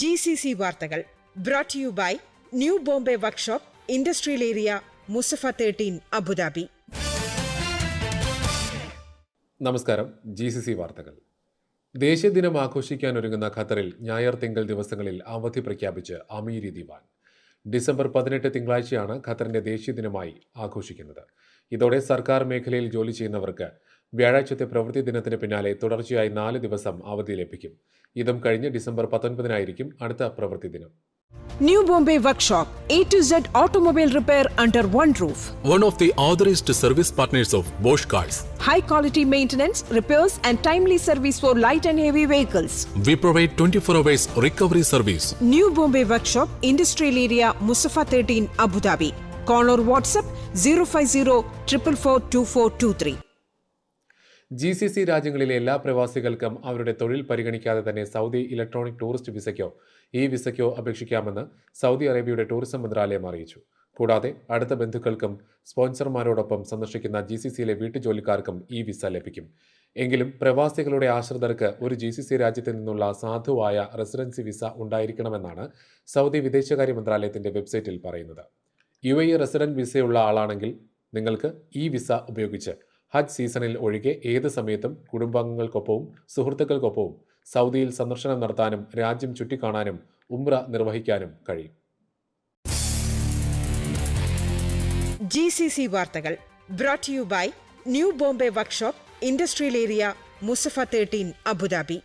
G C C വാർത്തകൾ brought you by new Bombay workshop industrial area Musaffah thirteen Abu Dhabi നമസ്കാരം. G C C വാർത്തകൾ. ദേശീയ ദിനം ആഘോഷിക്കാനൊരുങ്ങുന്ന ഖത്തറിൽ ഞായർ തിങ്കൾ ദിവസങ്ങളിൽ അവധി പ്രഖ്യാപിച്ച് അമീരി ദിവാൻ. ഡിസംബർ പതിനെട്ട് തിങ്കളാഴ്ചയാണ് ഖത്തറിന്റെ ദേശീയ ദിനമായി ആഘോഷിക്കുന്നത്. ഇതോടെ സർക്കാർ മേഖലയിൽ ജോലി ചെയ്യുന്നവർക്ക് വ്യാഴാഴ്ചത്തെ പ്രവൃത്തി ദിനത്തിന് പിന്നാലെ തുടർച്ചയായി നാല് ദിവസം അവധി ലഭിക്കും ഇതും കഴിഞ്ഞ് ഡിസംബർ പത്തൊൻപതിനായിരിക്കും അടുത്ത പ്രവൃത്തി ദിനം New Bombay Workshop, A to Z automobile repair under one roof. one of the authorized service partners of Bosch Cars. high quality maintenance, repairs, and timely service for light and heavy vehicles. We provide 24 hours recovery service. New Bombay Workshop, Industrial Area, Mustafa 13, Abu Dhabi. Call or WhatsApp 050 444 2423. G C C രാജ്യങ്ങളിലെ എല്ലാ പ്രവാസികൾക്കും അവരുടെ തൊഴിൽ പരിഗണിക്കാതെ തന്നെ Saudi electronic tourist വിസയ്ക്കോ ഈ വിസയ്ക്കോ അപേക്ഷിക്കാമെന്ന് Saudi അറേബ്യയുടെ tourism മന്ത്രാലയം അറിയിച്ചു. കൂടാതെ അടുത്ത ബന്ധുക്കൾക്കും സ്പോൺസർമാരോടൊപ്പം സന്ദർശിക്കുന്ന ജി സി സിയിലെ വീട്ടുജോലിക്കാർക്കും ഈ വിസ ലഭിക്കും. എങ്കിലും പ്രവാസികളുടെ ആശ്രിതർക്ക് ഒരു ജി സി സി രാജ്യത്ത് നിന്നുള്ള സാധുവായ റെസിഡൻസി വിസ ഉണ്ടായിരിക്കണമെന്നാണ് സൗദി വിദേശകാര്യ മന്ത്രാലയത്തിന്റെ വെബ്സൈറ്റിൽ പറയുന്നത്. യു എ റെസിഡന്റ് വിസയുള്ള ആളാണെങ്കിൽ നിങ്ങൾക്ക് ഈ വിസ ഉപയോഗിച്ച് ഹജ്ജ് സീസണിൽ ഒഴികെ ഏത് സമയത്തും കുടുംബാംഗങ്ങൾക്കൊപ്പവും സുഹൃത്തുക്കൾക്കൊപ്പവും സൗദിയിൽ സന്ദർശനം നടത്താനും രാജ്യം ചുറ്റിക്കാണാനും ഉംറ നിർവഹിക്കാനും കഴിയും. ജി സി സി വാർത്തകൾ brought you by new Bombay workshop industrial area Musaffah thirteen Abu Dhabi